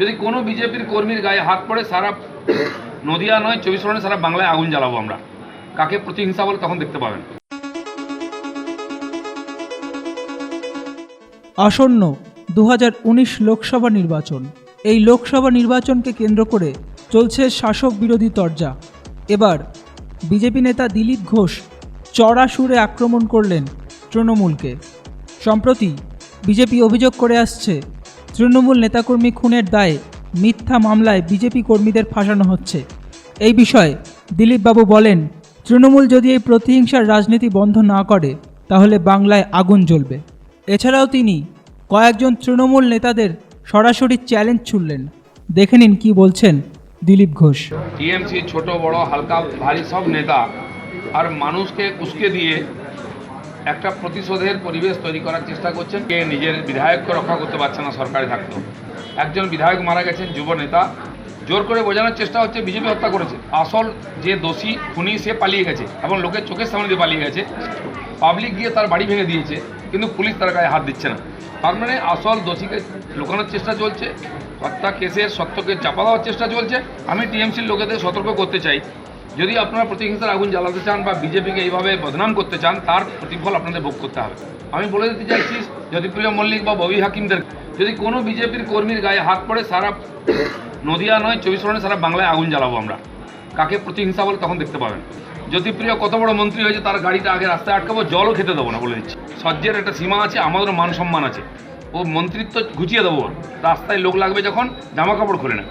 যদি কোনো বিজেপির কর্মীর গায়ে হাত পড়ে, সারা নদিয়া নয়, চব্বিশ পরগনা, সারা বাংলায় আগুন জ্বালাবো আমরা। কাকে প্রতিহিংসা বলে তখন দেখতে পাবেন। আসন্ন দু লোকসভা নির্বাচন। এই লোকসভা নির্বাচনকে কেন্দ্র করে চলছে শাসক বিরোধী তরজা। এবার বিজেপি নেতা দিলীপ ঘোষ চড়া সুরে আক্রমণ করলেন তৃণমূলকে। সম্প্রতি বিজেপি অভিযোগ করে আসছে তৃণমূল নেতাকর্মী খুনের দায়ে মিথ্যা মামলায় বিজেপি কর্মীদের ফাঁসানো হচ্ছে। এই বিষয়ে দিলীপবাবু বলেন, তৃণমূল যদি এই প্রতিহিংসার রাজনীতি বন্ধ না করে, তাহলে বাংলায় আগুন জ্বলবে। এছাড়াও তিনি, কয়েকজন তৃণমূল নেতাদের সরাসরি চ্যালেঞ্জ ছুড়লেন। দেখে নিন কি বলছেন দিলীপ ঘোষ। টিএমসি ছোট, বড়, হালকা, ভারী সব নেতা আর মানুষকে উস্কে দিয়ে একটা প্রতিশোধের পরিবেশ তৈরি করার চেষ্টা করছেন। কে নিজের বিধায়ককে রক্ষা করতে পারছে না সরকারে থাকতো একজন বিধায়ক মারা গেছেন, যুব নেতা। জোর করে বোঝানোর চেষ্টা হচ্ছে, বিজেপি হত্যা করেছে। আসল যে দোষী, খুনি সে পালিয়ে গেছে এবং লোকের চোখের সামনে দিয়ে পালিয়ে গেছে। পাবলিক গিয়ে তার বাড়ি ভেঙে দিয়েছে, কিন্তু পুলিশ তার গায়ে হাত দিচ্ছে না। তার মানে আসল দোষীকে লুকানোর চেষ্টা চলছে, হত্যা কেসের সত্যকে চাপা দেওয়ার চেষ্টা চলছে। আমি টিএমসির লোকেদের সতর্ক করতে চাই। যদি আপনারা প্রতিহিংসার আগুন জ্বালাতে চান বা বিজেপিকে এইভাবে বদনাম করতে চান, তার প্রতিফল আপনাদের ভোগ করতে হবে। আমি বলে দিতে চাইছি জ্যোতিপ্রিয় মল্লিক বা ববি হাকিমদের, যদি কোনো বিজেপির কর্মীর গায়ে হাত পড়ে, সারা নদিয়া নয়, চব্বিশ পরগনা, সারা বাংলায় আগুন জ্বালাবো আমরা। কাকে প্রতিহিংসা বলে তখন দেখতে পাবেন। জ্যোতিপ্রিয় কত বড় মন্ত্রী হয়েছে, তার গাড়িটা আগে রাস্তায় আটকাবো, জলও খেতে দেবো না বলে দিচ্ছি। সহ্যের একটা সীমা আছে, আমাদেরও মান সম্মান আছে। ও মন্ত্রিত্ব ঘুচিয়ে দেবো। রাস্তায় লোক লাগবে যখন, জামা কাপড় খুলে না